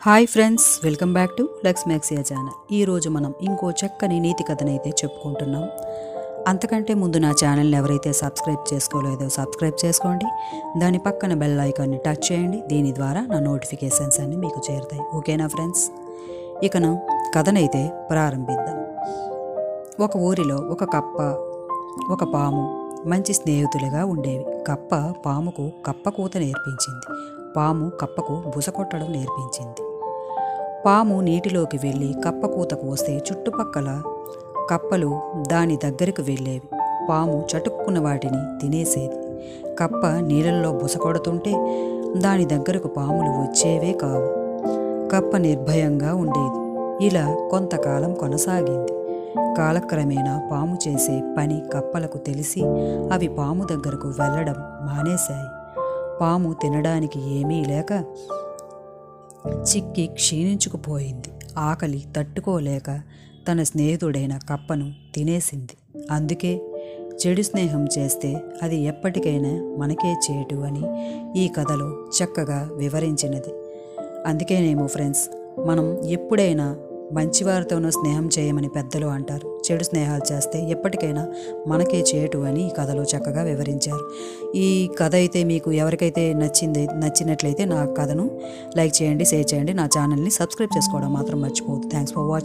Hi friends welcome back to Lux మ్యాక్సియా channel ఈరోజు మనం ఇంకో చక్కని నీతి కథనైతే చెప్పుకుంటున్నాం. అంతకంటే ముందు నా ఛానల్ని ఎవరైతే సబ్స్క్రైబ్ చేసుకోలేదో సబ్స్క్రైబ్ చేసుకోండి. దాని పక్కన బెల్ ఐకాన్ని టచ్ చేయండి. దీని ద్వారా నా నోటిఫికేషన్స్ అన్నీ మీకు చేరుతాయి. ఓకేనా ఫ్రెండ్స్ ఇకను కథనైతే ప్రారంభిద్దాం. ఒక ఊరిలో ఒక కప్ప ఒక పాము మంచి స్నేహితులుగా ఉండేవి. కప్ప పాముకు కప్ప కూత నేర్పించింది పాము కప్పకు బుస కొట్టడం నేర్పించింది. పాము నీటిలోకి వెళ్ళి కప్ప కూతకు వస్తే చుట్టుపక్కల కప్పలు దాని దగ్గరకు వెళ్ళేవి. పాము చటుక్కున్న వాటిని తినేసేది. కప్ప నీళ్ళల్లో బుస కొడుతుంటే దాని దగ్గరకు పాములు వచ్చేవే కావు. కప్ప నిర్భయంగా ఉండేది. ఇలా కొంతకాలం కొనసాగింది. కాలక్రమేణా పాము చేసే పని కప్పలకు తెలిసి అవి పాము దగ్గరకు వెళ్ళడం మానేశాయి. పాము తినడానికి ఏమీ లేక చిక్కి క్షీణించుకుపోయింది. ఆకలి తట్టుకోలేక తన స్నేహితుడైన కప్పను తినేసింది. అందుకే చెడు స్నేహం చేస్తే అది ఎప్పటికైనా మనకే చేటు అని ఈ కథలో చక్కగా వివరించినది. అందుకేనేమో ఫ్రెండ్స్ మనం ఎప్పుడైనా మంచివారితోనూ స్నేహం చేయమని పెద్దలు అంటారు. చెడు స్నేహాలు చేస్తే ఎప్పటికైనా మనకే చేటు అని ఈ కథలో చక్కగా వివరించారు. ఈ కథ అయితే మీకు ఎవరికైతే నచ్చింది నచ్చినట్లయితే నా కథను లైక్ చేయండి షేర్ చేయండి. నా ఛానల్ని సబ్స్క్రైబ్ చేసుకోవడం మాత్రం మర్చిపోవద్దు. Thanks for watching